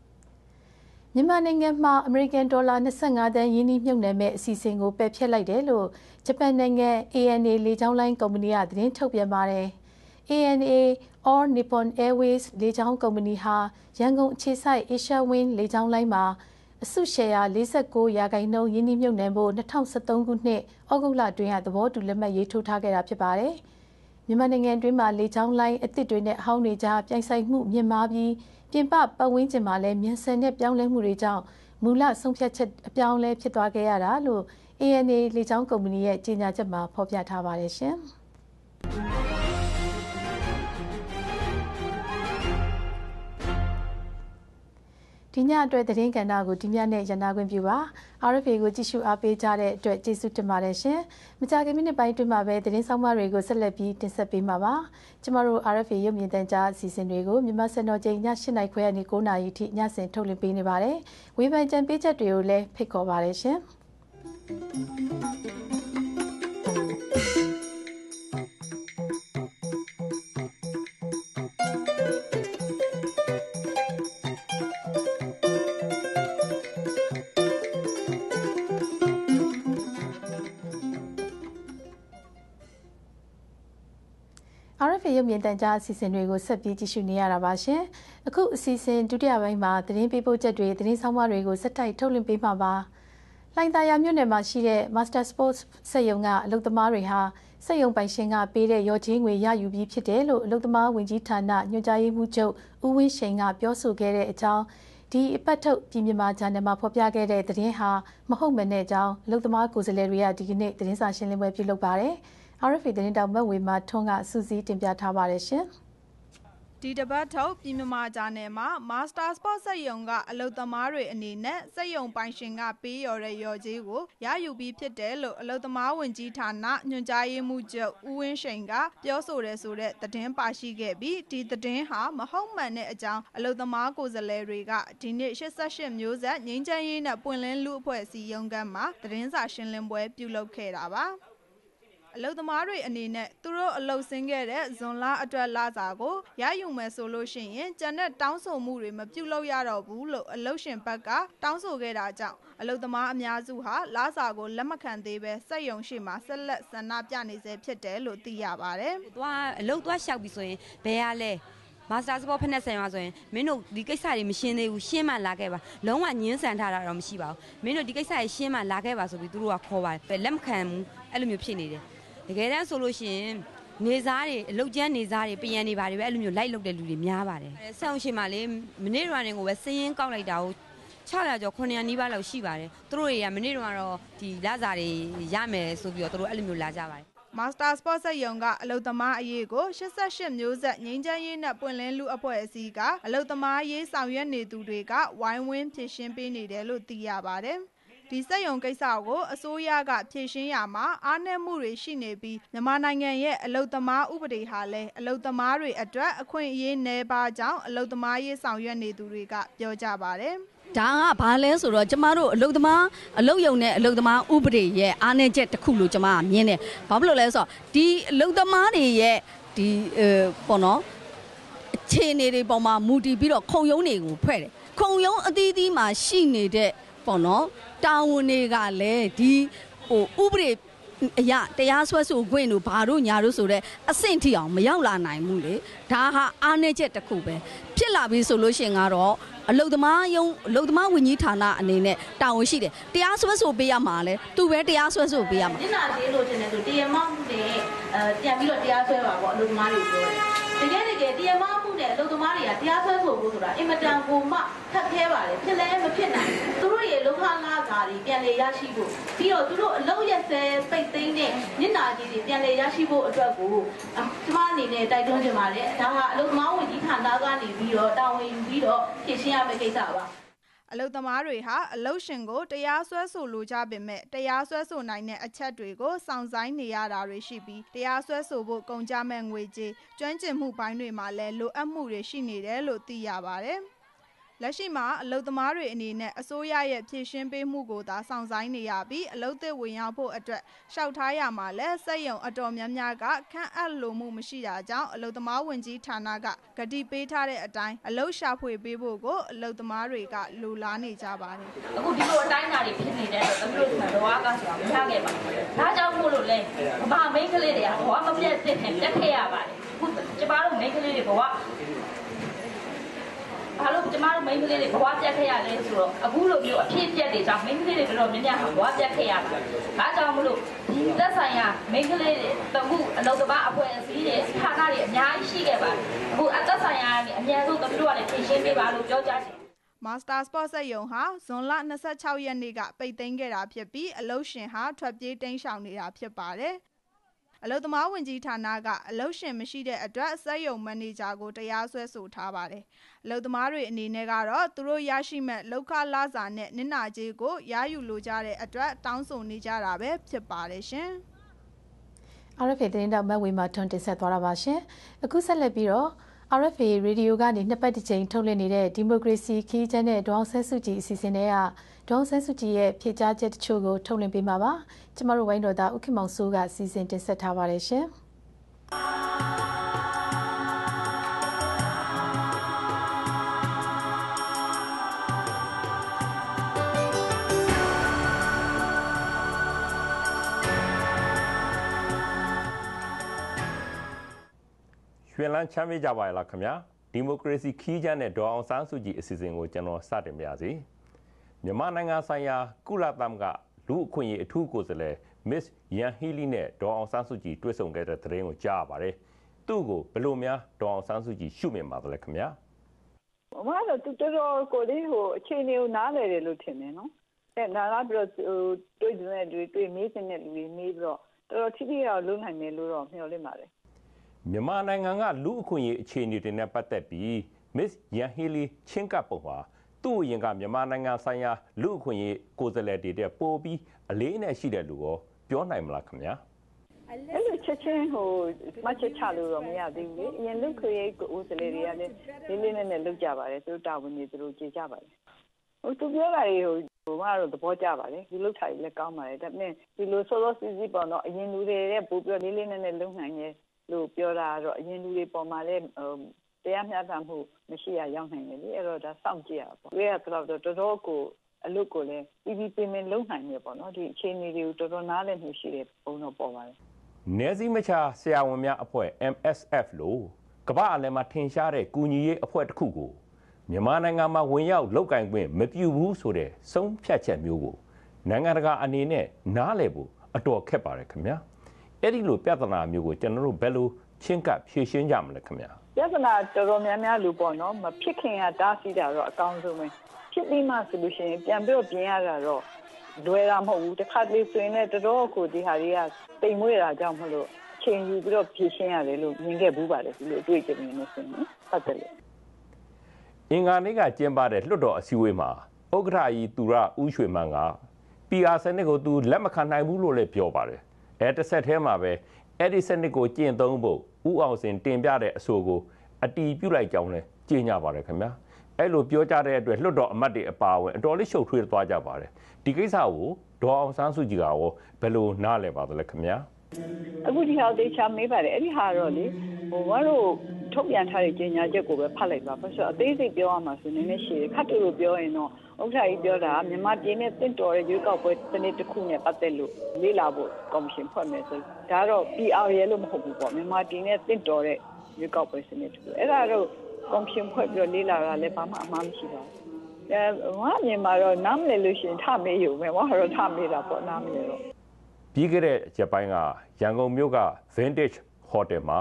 မြန်မာနိုင်ငံမှာအမေရိကန်ဒေါ်လာ25သန်းယင်းနှိမ့်မြုပ်နှံမဲ့အစီအစဉ်ကိုပယ်ဖျက်လိုက်တယ်လို့ဂျပန်နိုင်ငံ ANA လေကြောင်းလိုင်းကုမ္ပဏီကသတင်းထုတ်ပြန်ပါတယ်။ ANA All Nippon Airways လေကြောင်းကုမ္ပဏီဟာရန်ကုန်အခြေစိုက် Asia Wing လေကြောင်းလိုင်းမှာအစုရှယ်ယာ49ရာခိုင်နှုန်းယင်းနှိမ့်မြုပ်နှံဖို့2013ခုနှစ်ဩဂုတ်လတွင်ကသဘောတူလက်မှတ်ရေးထိုးထားခဲ့တာဖြစ်ပါတယ်။မြန်မာနိုင်ငံတွင်းမှာလေကြောင်းလိုင်းအသစ်တွေနဲ့အဟောင်းတွေကြားပြိုင်ဆိုင်မှုမြင့်မားပြီး ပြင်ပပတ်ဝန်းကျင်မှာလည်းမြန်ဆန်တဲ့ပြောင်းလဲမှုတွေကြောင့်မူလဆုံးဖြတ်ချက်အပြောင်းလဲဖြစ်သွားခဲ့ရတာလို့ ANA လေကြောင်းကုမ္ပဏီရဲ့ကြေညာချက်မှာဖော်ပြထားပါတယ်ရှင်။ ဒီညအတွက်သတင်းကဏ္ဍကိုဒီညနဲ့ရန်နာခွင့်ပြုပါ RFA ကိုကြည့်ရှုအားပေးကြတဲ့အတွက်ကျေးဇူးတင်ပါတယ်ရှင်မကြခင်မိနစ်ပိုင်းအတွင်းမှာပဲသတင်းဆောင်မတွေကိုဆက်လက်ပြီးတင်ဆက်ပေးမှာပါကျမတို့ RFA ရုပ်မြင်သံကြားအစီအစဉ်တွေကိုမြန်မာစံတော်ချိန်ည8:00နာရီခွဲကနေ9:00နာရီထိညစဉ်ထုတ်လွှင့်ပေးနေပါတယ်ဝေဖန်ကြံပေးချက်တွေကိုလည်းဖိတ်ခေါ်ပါတယ်ရှင် ရုပ်မြင်သံကြားအစီအစဉ်တွေကိုဆက်ပြီးကြည့်ရှုနေရတာပါရှင်။အခုအစီအစဉ်ဒုတိယပိုင်းမှာသတင်းပေးပို့ချက်တွေသတင်းဆောင်မတွေကိုစက်တိုက်ထုတ်လွှင့်ပေးမှာပါ။လိုင်သာယာမြို့နယ်မှာရှိတဲ့ Master Sports စက်ရုံကအလုပ်သမားတွေဟာစက်ရုံပိုင်ရှင်ကပေးတဲ့ရော်ချင်းငွေရယူပြီးဖြစ်တယ်လို့အလုပ်သမားဝင်ကြီးဌာနညွှန်ကြားရေးမှူးချုပ်ဦးဝင်းရှိန်ကပြောဆိုခဲ့တဲ့အကြောင်းဒီအပတ်ထုတ်ပြည်မြန်မာဂျာနယ်မှာဖော်ပြခဲ့တဲ့သတင်းဟာမဟုတ်မှန်တဲ့အကြောင်းအလုပ်သမားကိုယ်စားလှယ်တွေကဒီကနေ့သတင်းစာရှင်းလင်းပွဲပြုလုပ်ပါတယ်။ RFA သတင်းတောင်မက်ဝေမာထွန်းကစူးစီးတင်ပြထားပါတယ်ရှင်။ဒီတပတ်ထုတ်ပြည်မြမာဂျာနယ်မှာ Master Sport စက်ရုံကအလုသမားတွေအနေနဲ့စက်ရုံပိုင်ရှင်ကပေးရော်တဲ့ရော်ကြီးကိုရယူပြီးဖြစ်တယ်လို့အလုသမားဝင်ကြီးဌာနညွှန်ကြားရေးမှူးချုပ်ဦးဝင်းရှိန်ကပြောဆိုတယ်ဆိုတဲ့သတင်းပါရှိခဲ့ပြီးဒီသတင်းဟာမဟုတ်မှန်တဲ့အကြောင်းအလုသမားကိုယ်စားလှယ်တွေကဒီနေ့88မျိုးဆက်ငင်းချမ်းရေးနဲ့ပွင့်လင်းလူအဖွဲ့အစည်းရုံးခန်းမှာသတင်းစာရှင်းလင်းပွဲပြုလုပ်ခဲ့တာပါ။ အလုတ်သမားတွေအနေနဲ့သူတို့အလုတ်ဆင်းခဲ့တဲ့ဇွန်လအတွက်လစာကိုရယူမယ်ဆိုလို့ရှိရင်ကျန်တဲ့တောင်းဆိုမှုတွေမပြုလုပ်ရတော့ဘူးလို့အလုတ်ရှင်ဘက်ကတောင်းဆိုခဲ့တာကြောင့်အလုတ်သမားအများစုဟာလစာကိုလက်မခံသေးပဲစက်ယုံရှိမှဆက်လက်ဆန္ဒပြနေစေဖြစ်တယ်လို့သိရပါတယ်။သွားအလုပ်သွားလျှောက်ပြီဆိုရင်ဘယ်ရလဲမာစတာစပေါ်ဖက်နဲ့ဆိုင်ပါဆိုရင်မင်းတို့ဒီကိစ္စတွေမရှင်းသေးဘူးရှင်းမှလာခဲ့ပါလုံးဝညှင်းဆန်ထားတာတော့မရှိပါဘူးမင်းတို့ဒီကိစ္စတွေရှင်းမှလာခဲ့ပါဆိုပြီးသူတို့ကခေါ်ပါတယ်လက်မခံဘူးအဲ့လိုမျိုးဖြစ်နေတယ် တကယ်တမ်းဆိုလို့ရှိရင်နေစားတွေအလုတ်ကျန်းနေစားတွေပြန်နေပါတယ်ပဲအဲ့လိုမျိုးလိုက်လုပ်တဲ့လူတွေများပါတယ်ဆောင်းရှင်မှာလေမနေ့ရွာနေကိုပဲစင်းရင်ကောက်လိုက်တာကို600ကျော်900နီးပါးလောက်ရှိပါတယ်သူတို့တွေကမနေ့ကတော့ဒီလစာတွေရမယ်ဆိုပြီးတော့သူတို့အဲ့လိုမျိုးလာကြပါတယ် Master Sport စက်ယုံကအလုတ်သမားအရေးကို88မျိုးဆက်ငိမ့်ချမ်းရေးနဲ့ပွင့်လင်းလူအဖွဲ့အစည်းကအလုတ်သမားရေးဆောင်ရွက်နေသူတွေကဝိုင်းဝန်းဖြည့်ရှင်းပေးနေတယ်လို့သိရပါတယ်။ ဒီစက်ယုံကိစ္စကို အစိုးရက ဖြည့်ရှင်းရမှာ အားနည်းမှုတွေရှိနေပြီး မြန်မာနိုင်ငံရဲ့ အလုတ်သမားဥပဒေဟာလည်း အလုတ်သမားတွေအတွက် အခွင့်အရေးနည်းပါးကြောင်း အလုတ်သမားရေး ဆောင်ရွက်နေသူတွေက ပြောကြပါတယ်။ဒါကဘာလဲဆိုတော့ ကျမတို့ အလုသမားအလုယုံနဲ့အလုသမားဥပဒေရဲ့ အားနည်းချက်တစ်ခုလို့ ကျမကမြင်တယ်။ဘာဖြစ်လို့လဲဆိုတော့ ဒီအလုသမားတွေရဲ့ ဒီအဲပေါ့နော် အခြေအနေတွေပေါ်မှာ မူတည်ပြီးတော့ ခုံရုံးတွေကိုဖွဲ့တယ်။ခုံရုံးအသီးသီးမှာရှိနေတဲ့ ပေါ့နော်တာဝန်တွေကလည်းဒီဟိုဥပဒေအရာတရားစွဲဆိုခွင့်တို့ဘာတို့ညာတို့ဆိုတဲ့အဆင့်ထိအောင်မရောက်လာနိုင်ဘူးလေဒါဟာအားနည်းချက်တစ်ခုပဲဖြစ်လာပြီဆိုလို့ရှိရင်ကတော့အလုသမားယုံအလုသမားဝန်ကြီးဌာနအနေနဲ့တာဝန်ရှိတယ်တရားစွဲဆိုပေးရမှာလဲသူပဲတရားစွဲဆိုပေးရမှာညနာသေးလို့တင်တယ်ဆိုတရားမမှုနဲ့အဲပြန်ပြီးတော့တရားစွဲပါပေါ့အလုပ်သမားတွေပြောတယ် တကယ်တကယ်တရားမမှုနဲ့အလုပ်သမားတွေကတရားစွဲဆိုဖို့ဆိုတာအင်မတန်ကိုမှခက်ခဲပါတယ်ဖြစ်လဲမဖြစ်နိုင်သူတို့ရဲ့လုံခလာကားတွေပြန်လည်ရရှိဖို့ပြီးတော့သူတို့အလုပ်ရက်စဲပိတ်သိမ်းတဲ့ညနာကြီးတွေပြန်လည်ရရှိဖို့အတွက်ကိုကျမအနေနဲ့တိုက်တွန်းချင်ပါတယ်ဒါဟာအလုပ်သမားဝန်ကြီးဌာနကနေပြီးတော့တာဝန်ယူပြီးတော့ဖြည့်ရှင်းရမယ့်ကိစ္စပါ အလုသမားတွေဟာအလုရှင်ကိုတရားစွဲဆိုလိုကြပေမဲ့တရားစွဲဆိုနိုင်တဲ့အချက်တွေကိုစောင့်ဆိုင်နေရတာတွေရှိပြီးတရားစွဲဆိုဖို့ကုန်ကြမဲ့ငွေကြေးကျွမ်းကျင်မှုပိုင်းတွေမှာလည်းလိုအပ်မှုတွေရှိနေတယ်လို့သိရပါတယ်။ လက်ရှိမှာအလုသမားတွေအနေနဲ့အစိုးရရဲ့ဖြည့်ရှင်းပေးမှုကိုသာစောင့်ဆိုင်နေရပြီးအလုသစ်ဝင်ရောက်ဖို့အတွက်ရှောက်ထားရမှာလဲစက်ယုံအတော်များများကခန့်အပ်လိုမှုမရှိတာကြောင့်အလုသမားဝင်ကြီးဌာနကဂတိပေးထားတဲ့အတိုင်းအလုရှာဖွေပေးဖို့ကိုအလုသမားတွေကလိုလားနေကြပါတယ်အခုဒီလိုအတိုင်းအတာတွေဖြစ်နေတဲ့အတွက်သမီးတို့ကဘဝကဆိုတာမရခဲ့ပါဘူး။ဒါကြောင့်မို့လို့လဲဗမာမိန်းကလေးတွေကဘဝမပြတ်စစ်နဲ့ပြတ်ခဲ့ရပါတယ်။အခုကျမတို့မိန်းကလေးတွေဘဝ ဘာလို့ကျမတို့မိန်းကလေးတွေဘဝပြတ်ခဲ့ရလဲဆိုတော့အခုလိုမျိုးအဖြစ်အပျက်တွေကြောင့်မိန်းကလေးတွေတော်တော်များများဘဝပြတ်ခဲ့ရပါတယ်။ဒါကြောင့်မို့လို့ဒီသက်ဆိုင်ရာမိန်းကလေးတွေတမှုအလုပ်သမားအဖွဲ့အစည်းတွေဌာနတွေအများကြီးရှိခဲ့ပါတယ်။အခုအသက်ဆိုင်ရာကနေအများဆုံးသမီးတို့ကလည်းဖြည့်ရှင်းပေးပါလို့ပြောကြတယ် Master Sport စက်ယုံဟာဇွန်လ26ရက်နေ့ကပိတ်သိမ်းခဲ့တာဖြစ်ပြီးအလုရှင်ဟာထွက်ပြေးတိမ်းရှောင်နေတာဖြစ်ပါတယ်။ အလုသမားဝင်ကြီးဌာနက အလုရှင်မရှိတဲ့အတွက် စက်ယုံမန်နေဂျာကို တရားစွဲဆိုထားပါတယ်။အလုသမားတွေအနေနဲ့ကတော့ သူတို့ရရှိမဲ့လောက်ခလာစာနဲ့ နစ်နာကြေးကို ရယူလိုကြတဲ့အတွက် တောင်းဆိုနေကြတာပဲ ဖြစ်ပါတယ်ရှင်။ RFA သတင်းတောက်မက်ဝေမှာထွန်း တင်ဆက်သွားတာပါရှင်။အခုဆက်လက်ပြီးတော့ RFA ရေဒီယိုကနေနှစ်ပတ်တစ်ကြိမ်ထုတ်လွှင့်နေတဲ့ဒီမိုကရေစီခီးချမ်းတဲ့ဒေါအောင်ဆန်းစုကြည်အစီအစဉ်တွေကဒေါအောင်ဆန်းစုကြည်ရဲ့ဖြည့်ကြားချက်တချို့ကိုထုတ်လွှင့်ပေးမှာပါ။ကျမတို့ဝိုင်းတော်သားဥက္ကမောင်စိုးကစီစဉ်တင်ဆက်ထားပါတယ်ရှင်။ ရွှင်လန်းချမ်းမြေ့ကြပါရဲ့လားခင်ဗျာဒီမိုကရေစီခီးချမ်းတဲ့ဒေါ်အောင်ဆန်းစုကြည်အစီအစဉ်ကိုကျွန်တော်စတင်ပါရစေမြန်မာနိုင်ငံဆိုင်ရာကုလသမဂ္ဂလူအခွင့်အရေးအထူးကိုယ်စားလှယ် Miss Yan Healy နဲ့ဒေါ်အောင်ဆန်းစုကြည်တွေ့ဆုံခဲ့တဲ့သတင်းကိုကြားရပါတယ်သူ့ကိုဘယ်လိုများဒေါ်အောင်ဆန်းစုကြည်ရှုမြင်ပါသလဲခင်ဗျာအမကတော့သူတော်တော်ကိုလေးဟိုအခြေအနေကိုနားလည်တယ်လို့ထင်တယ်နော်အဲနားလာပြီးတော့ဟိုတွေ့တဲ့လူတွေ့မေးတဲ့လူတွေမေးပြီးတော့တော်တော်ထိထိရောက်လုံးနိုင်တယ်လို့တော့မျှော်လင့်ပါတယ် မြန်မာနိုင်ငံကလူအခွင့်အရေးအခြေအနေတွေနဲ့ပတ်သက်ပြီး Miss Yan Healy ချင်းကပ်ပုံဟာသူ့အရင်ကမြန်မာနိုင်ငံဆိုင်ရာလူအခွင့်အရေးကိုယ်စားလှယ်တွေတဲ့ပို့ပြီးအလေးနဲ့ရှိတယ်လို့ရောပြောနိုင်မလားခင်ဗျာအဲ့လိုချက်ချင်းဟိုမချက်ချလို့တော့မရသေးဘူးလေအရင်လူခွေရေးကိုဦးစလေတွေကလည်းလေးလေးနက်နက်လုပ်ကြပါတယ်သူတို့တာဝန်တွေသူတို့ကြည်ကြပါတယ်ဟိုသူပြောတာတွေဟိုဟိုကတော့သဘောကျပါတယ်ဒီလောက်ထိုင်လည်းကောင်းပါတယ်ဒါပေမဲ့ဒီလိုစောစောစီးစီးပေါ့နော်အရင်လူတွေရဲ့ပို့ပြီးလေးလေးနက်နက်လုံနိုင်ရဲ့ လို့ပြောတာတော့အရင်လူတွေပေါ်မှာလည်းတရားမျှတမှုမရှိရရောက်နိုင်တယ်လေအဲ့တော့ဒါစောင့်ကြည့်ရပါပေါ့။ဒါကတော့တော်တော်ကိုအလုပ်ကိုလည်းပြီးပြီးပြင်ပြင်လုပ်နိုင်တယ်ပေါ့နော်ဒီအခြေအနေတွေကိုတော်တော်နားလည်မှုရှိတဲ့ပုံတော့ပေါ်ပါတယ်။နယ်စည်းမခြားဆရာဝန်များအဖွဲ့ MSF လို့ကမ္ဘာအလယ်မှာထင်ရှားတဲ့ကူညီရေးအဖွဲ့တစ်ခုကိုမြန်မာနိုင်ငံမှာဝင်ရောက်လောက်ကင်ခွင့်မပြုဘူးဆိုတဲ့ဆုံးဖြတ်ချက်မျိုးကိုနိုင်ငံတကာအနေနဲ့နားလည်ဖို့အတော်ခက်ပါတယ်ခင်ဗျာ အဲ့ဒီလိုပြဿနာမျိုးကိုကျွန်တော်တို့ဘယ်လိုချင်းကပ်ဖြေရှင်းကြမလဲခင်ဗျာပြဿနာတော်တော်များများလို့ပေါ့နော်မဖြစ်ခင်ကတားဆီးတာတော့အကောင်းဆုံးပဲဖြစ်ပြီးမှဆိုလို့ရှိရင်ပြန်ပြီးတော့ပြင်ရတာတော့လွယ်တာမဟုတ်ဘူးတစ်ခါတလေဆိုရင်လည်းတော်တော်ကိုဒီဟာတွေကတိမ်မွေးတာကြောင့်မလို့အချိန်ယူပြီးတော့ဖြည့်ရှင်းရတယ်လို့မြင်ခဲ့ဘူးပါတယ်ဒီလိုအတွေ့အကြုံတွေနဲ့ဆိုရင်ဟုတ်တယ်လေအင်္ဂါနေ့ကကျင်းပတဲ့လွှတ်တော်အစည်းအဝေးမှာဥက္ကဋ္ဌကြီးသူရဦးရွှေမန်းက PR စနစ်ကိုသူလက်မခံနိုင်ဘူးလို့လည်းပြောပါတယ် အဲတစ်ဆက်တည်းမှာပဲအဲ့ဒီစနစ်ကိုကျင့်သုံးဖို့ဥအောင်စင်တင်ပြတဲ့အဆိုကိုအတီးပြုတ်လိုက်ကြောင်းလဲကြေညာပါတယ်ခင်ဗျာအဲ့လိုပြောကြတဲ့အတွက်လွှတ်တော်အမတ်တွေအပါအဝင်အတော်လေးရှုပ်ထွေးသွားကြပါတယ်ဒီကိစ္စကိုဒေါ်အောင်ဆန်းစုကြည်ကရောဘယ်လိုနားလည်ပါသလဲခင်ဗျာအခုဒီဟာဒေချာမေးပါတယ်အဲ့ဒီဟာတော့လေဟိုဘာလို့ထုတ်ပြန်ထားတဲ့ကြေညာချက်ကိုပဲဖတ်လိုက်ပါဘာလို့အသေးစိတ်ပြောရမှာဆိုနည်းနည်းရှိတယ်ခတ်တူလို့ပြောရင်တော့ ဥက္ကဋ္ဌကြီးပြောတာမြန်မာပြည်နဲ့တင့်တော်တဲ့ရွေးကောက်ပွဲစနစ်တစ်ခုနဲ့ပတ်သက်လို့လေ့လာဖို့ကော်မရှင်ဖွဲ့မယ်ဆိုဒါတော့ PR ရဲလို့မဟုတ်ဘူးပေါ့မြန်မာပြည်နဲ့တင့်တော်တဲ့ရွေးကောက်ပွဲစနစ်တစ်ခုအဲ့ဒါတော့ကော်မရှင်ဖွဲ့ပြီးတော့လေ့လာတာလည်းဘာမှအမှားမရှိပါဘူးအဲငါမြန်မာတော့နားမလည်လို့ရှိရင်ထမေးယူမယ်ဘာလို့ထမေးတာပေါ့နားမလည်တော့ပြီးခဲ့တဲ့ဂျပန်ကရန်ကုန်မြို့က Vintage Hotel မှာ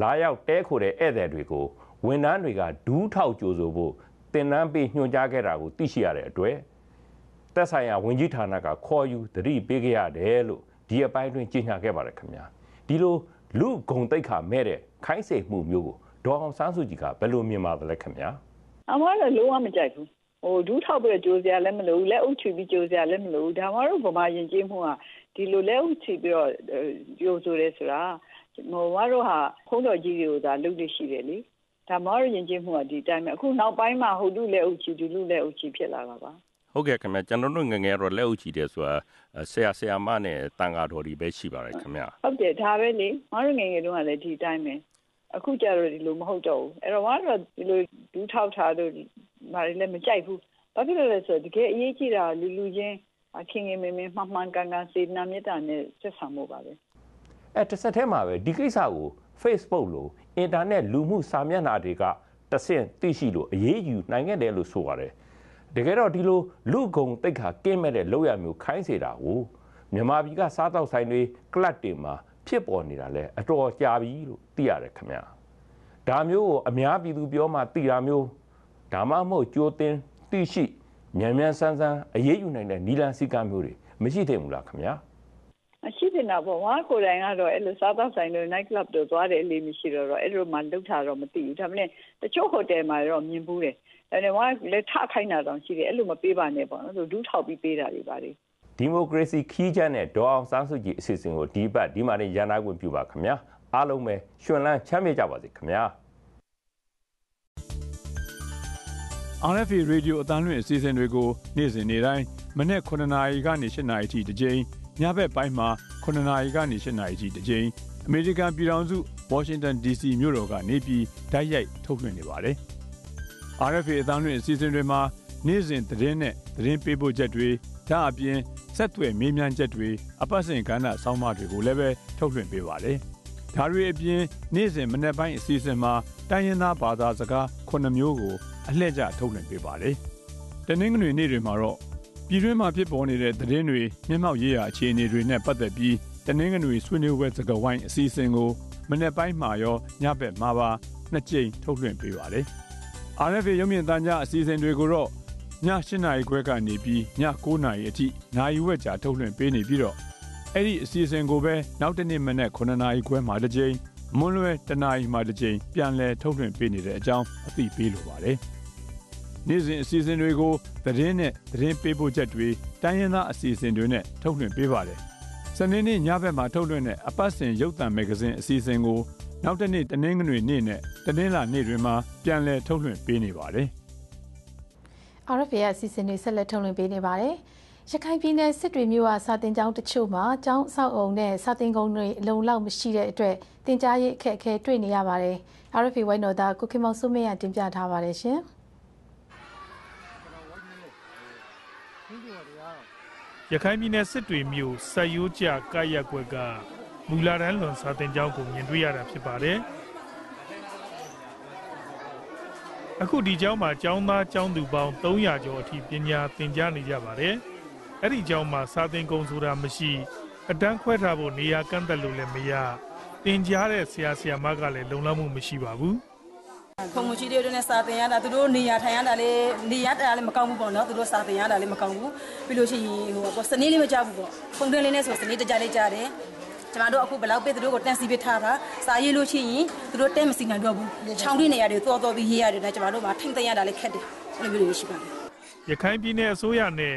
လာရောက်တဲခိုတဲ့ဧည့်သည်တွေကိုဝန်ထမ်းတွေကဒူးထောက်ကြိုဆိုဖို့ တင်နန်းပေးညွှန်ကြားခဲ့တာကိုသိရှိရတဲ့အတွက်သက်ဆိုင်ရာဝန်ကြီးဌာနကခေါ်ယူတတိပေးခဲ့ရတယ်လို့ဒီအပိုင်းတွင်ကြေညာခဲ့ပါတယ်ခင်ဗျာဒီလိုလူဂုံတိတ်ခါမဲ့တဲ့ခိုင်းစေမှုမျိုးကိုဒေါ်အောင်ဆန်းစုကြည်ကဘယ်လိုမြင်ပါသလဲခင်ဗျာအမှန်တော့လုံးဝမကြိုက်ဘူးဟိုဒူးထောက်ပြီးကြိုးစရာလည်းမလိုဘူးလက်အုပ်ချပြီးကြိုးစရာလည်းမလိုဘူးဒါမှတော့ဗမာယဉ်ကျေးမှုကဒီလိုလက်အုပ်ချပြီးတော့ကြိုးဆိုရဲဆိုတာဟိုမတို့ဟာခုံးတော်ကြီးတွေကိုသာလုပ်လို့ရှိတယ်လေ ဒါမှတော့ယဉ်ကျေးမှုကဒီတိုင်းပဲအခုနောက်ပိုင်းမှာဟိုတုလက်အုပ်ချီဒူလူလက်အုပ်ချီဖြစ်လာတာပါဟုတ်ကဲ့ခင်ဗျကျွန်တော်တို့ငငယ်တော့လက်အုပ်ချီတယ်ဆိုတာဆရာဆရာမနဲ့တန်ဃာတော်တွေပဲရှိပါတယ်ခင်ဗျဟုတ်တယ်ဒါပဲလေမတို့ငငယ်တုန်းကလည်းဒီတိုင်းပဲအခုကျတော့ဒီလိုမဟုတ်တော့ဘူးအဲ့တော့မတို့ဒီလိုဒူးထောက်ထားလို့မာရီလည်းမကြိုက်ဘူးဘာဖြစ်လို့လဲဆိုတော့တကယ်အရေးကြီးတာလူလူချင်းခင်ခင်မင်းမင်းမှန်မှန်ကန်ကန်စေနာမေတ္တာနဲ့ဆက်ဆံမှုပါပဲအဲတစ်ဆက်တည်းမှာပဲဒီကိစ္စကို Facebook လို့ အင်တာနက်လူမှုစာမျက်နှာတွေကတဆင့်သိရှိလို့အရေးယူနိုင်ခဲ့တယ်လို့ဆိုပါတယ်တကယ်တော့ဒီလိုလူကုံတိတ်ခါကင်းမဲ့တဲ့လောက်ရမျိုးခိုင်းစေတာကိုမြန်မာပြည်ကစားတောက်ဆိုင်တွေကလတ်တွေမှာဖြစ်ပေါ်နေတာလဲအတော်ကြာပြီလို့သိရတယ်ခင်ဗျာဒါမျိုးကိုအများပြည်သူပြောမှသိတာမျိုးဒါမှမဟုတ်ကြိုးတင်သိရှိမြန်မြန်ဆန်းဆန်းအရေးယူနိုင်တဲ့နီလန်စီကံမျိုးတွေမရှိသင့်ဘူးလားခင်ဗျာ ရှိနေတာပေါ့ငါကိုယ်တိုင်ကတော့အဲ့လိုစားသောက်ဆိုင်တွေ night club တို့သွားတယ်လေမရှိတော့တော့အဲ့လိုမှလုထားတော့မသိဘူးဒါပေမဲ့တချို့ဟိုတယ်မှာတော့မြင်ဘူးတယ်အဲ့ဒါကလည်းထခိုင်းတာတော့ရှိတယ်အဲ့လိုမပေးပါနဲ့ပေါ့နော်ဒူးထောက်ပြီးပေးတာတွေပါလေဒီမိုကရေစီခီးချမ်းတဲ့ဒေါ်အောင်ဆန်းစုကြည်အစီအစဉ်ကိုဒီဘက်ဒီမှာနေရန်နာခွင့်ပြုပါခင်ဗျာအားလုံးပဲရှင်လန်းချမ်းမြေ့ကြပါစေခင်ဗျာ RFA Radio အတန်းလွင့်အစီအစဉ်တွေကိုနေ့စဉ်နေ့တိုင်းမနေ့9နာရီကနေ10နာရီထိတစ်ကြိမ် ညဘက်ပိုင်းမှာ9နာရီကနေ10နာရီထိတစ်ကြိမ်အမေရိကန်ပြည်ထောင်စု Washington DC မြို့တော်ကနေပြီးတိုက်ရိုက်ထုတ်လွှင့်နေပါတယ်။ RFA အတန်းလွင့်အစီအစဉ်တွေမှာနေ့စဉ်သတင်းနဲ့သတင်းပေးပို့ချက်တွေဒါအပြင်ဆက်သွယ်မေးမြန်းချက်တွေအပတ်စဉ်ကဏ္ဍဆောင်းပါးတွေကိုလည်းပဲထုတ်လွှင့်ပေးပါတယ်။ဒါတွေအပြင်နေ့စဉ်မနေ့ပိုင်းအစီအစဉ်မှာတိုင်းရင်းသားဘာသာစကား9မျိုးကိုအလှည့်ကျထုတ်လွှင့်ပေးပါတယ်။တနင်္ဂနွေနေ့တွေမှာတော့ ပြည်တွင်းမှာဖြစ်ပေါ်နေတဲ့သတင်းတွေမျက်မှောက်ရေးရာအခြေအနေတွေနဲ့ပတ်သက်ပြီးတနင်္ဂနွေဆွေးနွေးပွဲစကားဝိုင်းအစီအစဉ်ကိုမနေ့ပိုင်းမှာရောညဘက်မှာပါနှစ်ကြိမ်ထုတ်လွှင့်ပေးပါတယ်။ RFA ရုံမြင့်တန်းကြားအစီအစဉ်တွေကိုတော့ည8နာရီခွဲကနေပြီးည9နာရီအထိနိုင်ဝက်ကြာထုတ်လွှင့်ပေးနေပြီးတော့အဲ့ဒီအစီအစဉ်ကိုပဲနောက်တနေ့မနေ့9နာရီခွဲမှာတစ်ကြိမ်မွန်းလွဲတနာရီမှတစ်ကြိမ်ပြန်လည်ထုတ်လွှင့်ပေးနေတဲ့အကြောင်းအသိပေးလိုပါတယ်။ နေ့စဉ်အစီအစဉ်တွေကိုသတင်းနဲ့သတင်းပေးပို့ချက်တွေတိုင်းရင်းသားအစီအစဉ်တွေနဲ့ထုတ်လွှင့်ပေးပါတယ်။စနေနေ့ညဘက်မှာထုတ်လွှင့်တဲ့အပတ်စဉ်ရုပ်သံမဂ္ဂဇင်းအစီအစဉ်ကိုနောက်တနေ့တနင်္ဂနွေနေ့နဲ့တနင်္လာနေ့တွေမှာပြန်လည်ထုတ်လွှင့်ပေးနေပါတယ်။ RFA ရဲ့အစီအစဉ်တွေဆက်လက်ထုတ်လွှင့်ပေးနေပါတယ်။ရခိုင်ပြည်နယ်စစ်တွေမြို့ကစာတင်ကျောင်းတချို့မှာကျောင်းဆောက်အုံနဲ့စာတင်ကုန်းတွေအလုံးလောက်မရှိတဲ့အတွက်တင်ကြားရေးအခက်အခဲတွေ့နေရပါတယ်။ RFA ဝိုင်းတော်သားကိုခင်မောင်စိုးမင်းကတင်ပြထားပါတယ်ရှင်။ ရခိုင်ပြည်နယ်စစ်တွေမြို့ဆက်ရိုးကြကားရက်ွက်ကမူလာတန်းလွန်စာတင်ကျောင်းကိုမြင်တွေ့ရတာဖြစ်ပါတယ်။အခုဒီကျောင်းမှာကျောင်းသားကျောင်းသူပေါင်း300ကျော်အထိပညာသင်ကြားနေကြပါတယ်။အဲ့ဒီကျောင်းမှာစာသင်ကုန်းဆိုတာမရှိအတန်းခွဲထားဖို့နေရာကန့်သက်လို့လည်းမရသင်ကြားတဲ့ဆရာဆရာမကလည်းလုံလောက်မှုမရှိပါဘူး။ ဖုန်မရှိတဲ့တို့နဲ့စာသင်ရတာသူတို့နေရာထိုင်ရတာလည်းနေရတာလည်းမကောင်းဘူးပေါ့နော်သူတို့စာသင်ရတာလည်းမကောင်းဘူးပြီးလို့ရှိရင်ဟိုပေါ့စနေလေးမကြဘူးပေါ့ဖုန်တွင်းလေးနဲ့ဆိုစနေတကြလေးကြတယ်ကျမတို့အခုဘယ်လောက်ပဲသူတို့ကိုတန်းစီပေးထားတာစာရေးလို့ရှိရင်သူတို့တဲမစီနိုင်တော့ဘူးချောင်းလေးနေရာတွေတော်တော်ပြီးရေးရတယ်နဲ့ကျမတို့မှာထိမ့်သိမ်းရတာလည်းခက်တယ်အဲ့လိုမျိုးတွေရှိပါတယ်ရခိုင်ပြည်နယ်အစိုးရနဲ့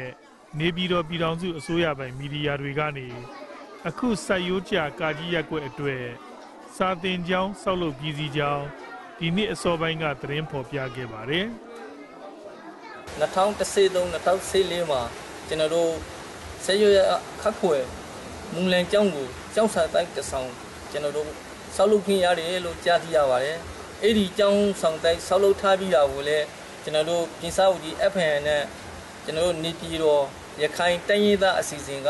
နေပြည်တော်ပြည်ထောင်စုအစိုးရပိုင်မီဒီယာတွေကနေအခုစိုက်ရိုးကြကာကြီးရက်ွက်အတွက်စာတင်ကျောင်းဆောက်လုပ်ပြည်စည်းကျောင်း ဒီနှစ်အစောပိုင်းကသတင်းဖော်ပြခဲ့ပါတယ်2013-2014မှာကျွန်တော်တို့ဆေးရွက်ခတ်ခွေမူလန်ကျောင်းကိုကျောင်းစာတိုက်တဆောင်ကျွန်တော်တို့ဆောက်လုပ်ခွင့်ရတယ်လို့ကြားသိရပါတယ်အဲ့ဒီကျောင်းဆောင်တိုက်ဆောက်လုပ်ထားပြီးတာကိုလည်းကျွန်တော်တို့ပြင်စာဦးကြီး FN နဲ့ကျွန်တော်တို့နေပြည်တော်ရခိုင်တိုင်းရင်းသားအစီအစဉ်က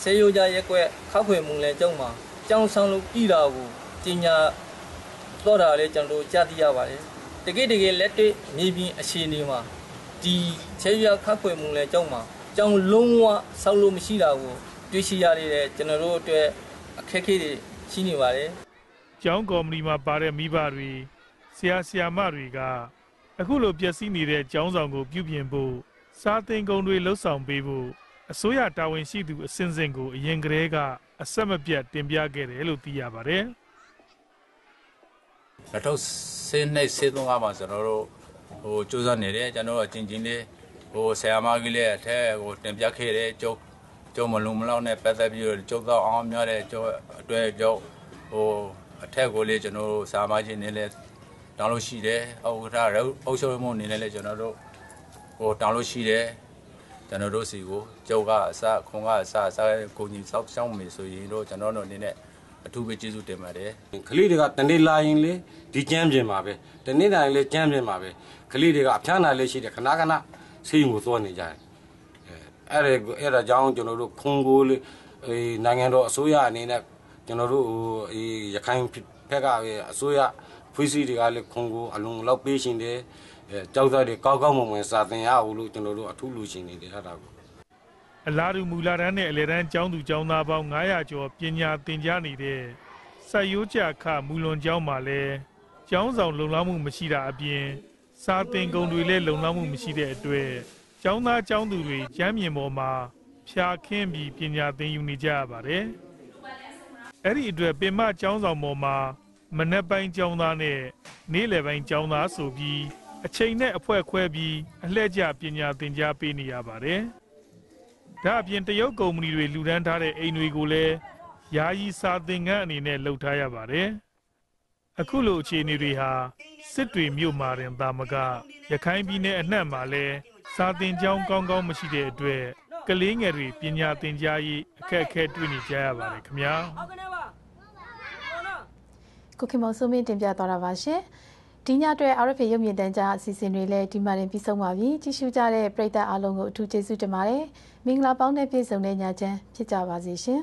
ဆေးရိုးကြရက်ွက်ခောက်ခွေမူလန်ကျောင်းမှာကျောင်းဆောင်လုပ်ပြီးတာကိုကြီးညာ တော့တာလည်းကျွန်တော်တို့ကြားသိရပါတယ်တကယ်တကယ်လက်တွေ့မြေပြင်အခြေအနေမှာဒီဆေးရွက်ခောက်ခွေမူလန်ကျောင်းမှာကျောင်းလုံးဝဆောက်လို့မရှိတာကိုတွေ့ရှိရတဲ့ကျွန်တော်တို့အတွက်အခက်အခဲတွေရှိနေပါတယ်။ကျောင်းကော်မတီမှာပါတဲ့မိဘတွေဆရာဆရာမတွေကအခုလိုပျက်စီးနေတဲ့ကျောင်းဆောင်ကိုပြုပြင်ဖို့စားသင်ကုန်တွေလှုပ်ဆောင်ပေးဖို့အစိုးရတာဝန်ရှိသူအစဉ်စဉ်ကိုအရင်ကတည်းကအဆက်မပြတ်တင်ပြခဲ့တယ်လို့သိရပါတယ်။ 2012စေတုန်းကမှကျွန်တော်တို့ဟိုစူးစမ်းနေတယ်ကျွန်တော်တို့အချင်းချင်းလေးဟိုဆရာမကြီးလေးအထက်ဟိုတင်ပြခဲ့တယ်ကျုပ်ကျုံမလုံမလောက်နဲ့ပတ်သက်ပြီးတော့ကျုပ်တော့အောင်များတဲ့ကျုပ်အတွက်ကျုပ်ဟိုအထက်ကိုလေးကျွန်တော်တို့စာမချင်းနေလဲတောင်းလို့ရှိတယ်ဥက္ကဋ္ဌရုပ်အုပ်ချုပ်မှုနေလဲကျွန်တော်တို့ဟိုတောင်းလို့ရှိတယ်ကျွန်တော်တို့စီကိုကျုပ်ကအစခွန်ကအစအစကိုကြီးစောက်ရှောင်းမယ်ဆိုရင်တို့ကျွန်တော်တို့အနေနဲ့ အထူးပဲကျေးဇူးတင်ပါတယ်ကလေးတွေကတနေ့လာရင်လေဒီကျမ်းပြင်မှာပဲတနေ့တိုင်းလေကျမ်းပြင်မှာပဲကလေးတွေကအဖျားနာလေးရှိတယ်ခဏခဏဆေးရုံကိုသွားနေကြတယ်အဲ့ဒါအဲ့ဒါကြောင့်ကျွန်တော်တို့ခွန်ကိုလေးအေးနိုင်ငံတော်အစိုးရအနေနဲ့ကျွန်တော်တို့အေးရခိုင်ဘက်ကအစိုးရဖွေးစည်းတွေကလည်းခွန်ကိုအလုံးလောက်ပေးရှင်တယ်အဲကြောက်သားတွေကောက်ကောက်မွန်မွန်စာသင်ရအောင်လို့ကျွန်တော်တို့အထူးလူရှင်နေတယ်အဲ့ဒါကို အလားတူမူလာတန်းနဲ့အလေတန်းကျောင်းသူကျောင်းသားပေါင်း900ကျော်ပညာသင်ကြားနေတဲ့စိုက်ရိုးကြခမူလွန်ကျောင်းမှာလည်းကျောင်းဆောင်လုံလောက်မှုမရှိတာအပြင် စာသင်ကုန်တွေလည်းလုံလောက်မှုမရှိတဲ့အတွက်ကျောင်းသားကျောင်းသူတွေကျမ်းမြင်ပေါ်မှာဖြာခင်းပြီးပညာသင်ယူနေကြရပါတယ်။အဲ့ဒီအတွက်ပင်မကျောင်းဆောင်ပေါ်မှာမနက်ပိုင်းကျောင်းသားနဲ့နေ့လယ်ပိုင်းကျောင်းသားဆိုပြီးအချိန်နဲ့အဖွဲခွဲပြီးအလှည့်ကျပညာသင်ကြားပေးနေရပါတယ်။ ဒါအပြင်တရုတ်ကုမ္ပဏီတွေလူဒန်းထားတဲ့အိမ်တွေကိုလည်းယာယီစာသင်ခန်းအနေနဲ့လုပ်ထားရပါတယ်။အခုလိုအခြေအနေတွေဟာစစ်တွေမြို့မှာတင်သာမကရခိုင်ပြည်နယ်အနှံ့မှာလည်းစာသင်ကျောင်းကောင်းကောင်းမရှိတဲ့အတွက်ကလေးငယ်တွေပညာသင်ကြားရေးအခက်အခဲတွေ့နေကြရပါတယ်ခင်ဗျာကိုခင်မောင်စိုးမင်းတင်ပြသွားတာပါရှင် ဒီညအတွက် RFA ရုပ်မြင်သံကြားအစီအစဉ်တွေလည်းဒီမှာတင်ပြီးဆုံးပါပြီကြည့်ရှုကြတဲ့ပရိသတ်အားလုံးကိုအထူးကျေးဇူးတင်ပါတယ်မင်္ဂလာပေါင်းနဲ့ပြည့်စုံတဲ့ညချမ်းဖြစ်ကြပါစေရှင်